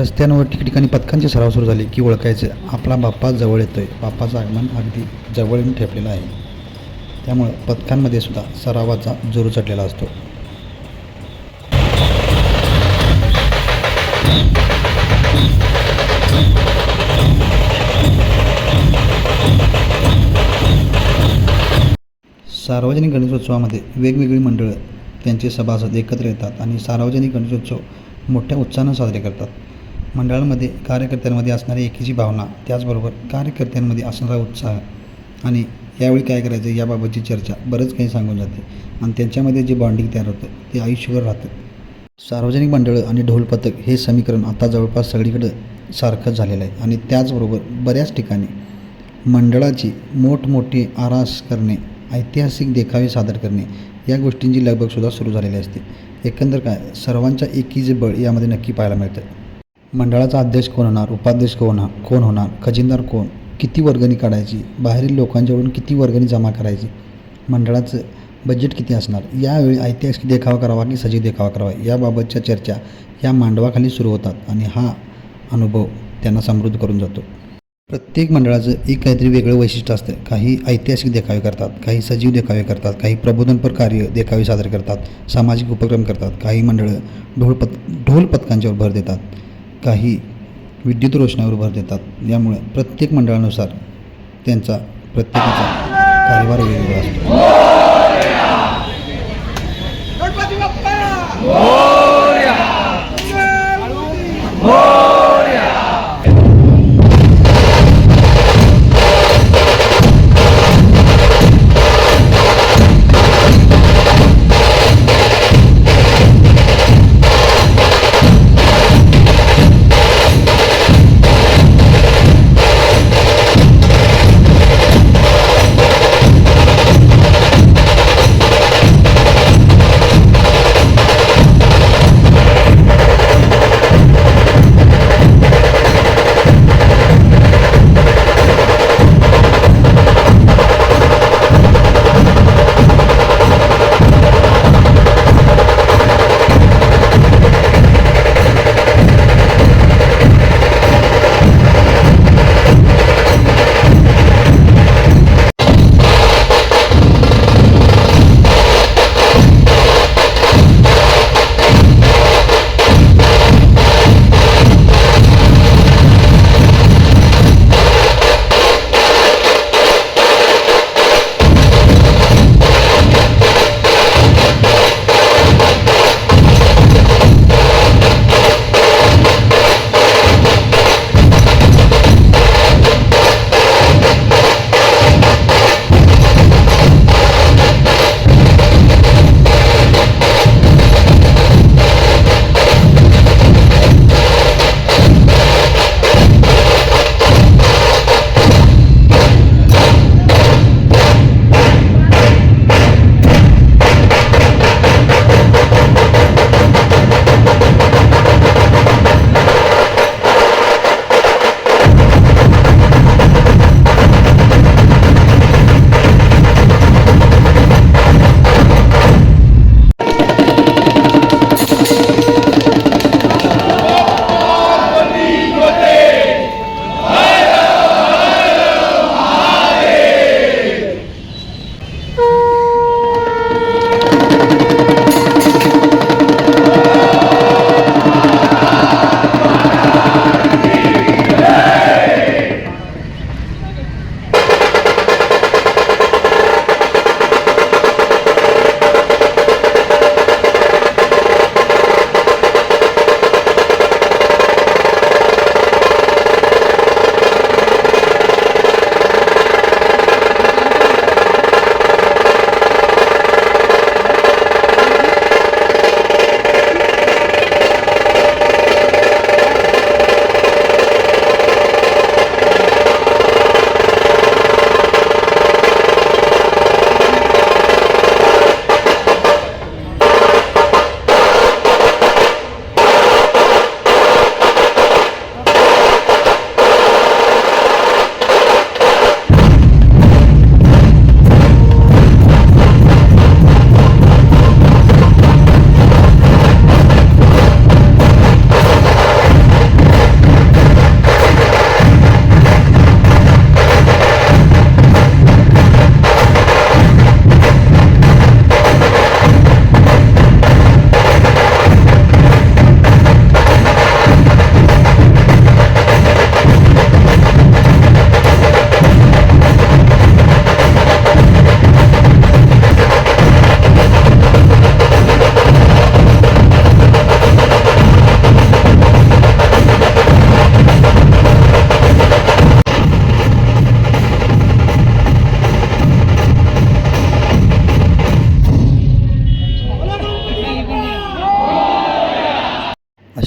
रस्त्यांवर ठिकठिकाणी पथकांचे सराव सुरू झाले की ओळखायचं. आपला बाप्पा जवळ येतोय. बाप्पाचं आगमन अगदी जवळ येऊन ठेपलेलं आहे. त्यामुळं पथकांमध्ये सुद्धा सरावाचा जोर चढलेला असतो. सार्वजनिक गणेशोत्सवामध्ये वेगवेगळी मंडळं त्यांचे सभासद एकत्र येतात आणि सार्वजनिक गणेशोत्सव मोठ्या उत्साहानं साजरे करतात. मंडळांमध्ये कार्यकर्त्यांमध्ये असणारी एकीची भावना त्याचबरोबर कार्यकर्त्यांमध्ये असणारा उत्साह. आणि यावेळी काय करायचं याबाबतची चर्चा बरंच काही सांगून जाते. आणि त्यांच्यामध्ये जे बॉन्डिंग तयार होतं ते आयुष्यभर राहतं. सार्वजनिक मंडळं आणि ढोल पथक हे समीकरण आता जवळपास सगळीकडं सारखंच झालेलं आहे. आणि त्याचबरोबर बऱ्याच ठिकाणी मंडळाची मोठमोठी आरास करणे ऐतिहासिक देखावे सादर करणे या गोष्टींची लगबगसुद्धा सुरू झालेली असते. एकंदर काय सर्वांच्या एकीचे बळ यामध्ये नक्की पाहायला मिळतं. मंडळाचा अध्यक्ष कोण होणार? उपाध्यक्ष कोण होणार? कोण होणार? खजिनदार कोण? किती वर्गणी काढायची? बाहेरील लोकांच्याकडून किती वर्गणी जमा करायची? मंडळाचं बजेट किती असणार? यावेळी ऐतिहासिक देखावा करावा की सजीव देखावा करावा? याबाबतच्या चर्चा या मांडवाखाली सुरू होतात आणि हा अनुभव त्यांना समृद्ध करून जातो. प्रत्येक मंडळाचं एक काहीतरी वेगळं वैशिष्ट्य असतं. काही ऐतिहासिक देखावे करतात काही सजीव देखावे करतात काही प्रबोधनपर कार्य देखावे सादर करतात सामाजिक उपक्रम करतात काही मंडळं ढोल पत ढोल पथकांच्यावर भर देतात. काही विद्युत रोषणावर भर देतात. यामुळे प्रत्येक मंडळानुसार त्यांचा प्रत्येकाचा कार्यभार वेगवेगळा असतो.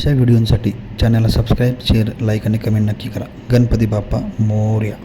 अशा व्हिडिओंसाठी चॅनलला सबस्क्राईब शेअर लाईक आणि कमेंट नक्की करा. गणपती बाप्पा मोर्या.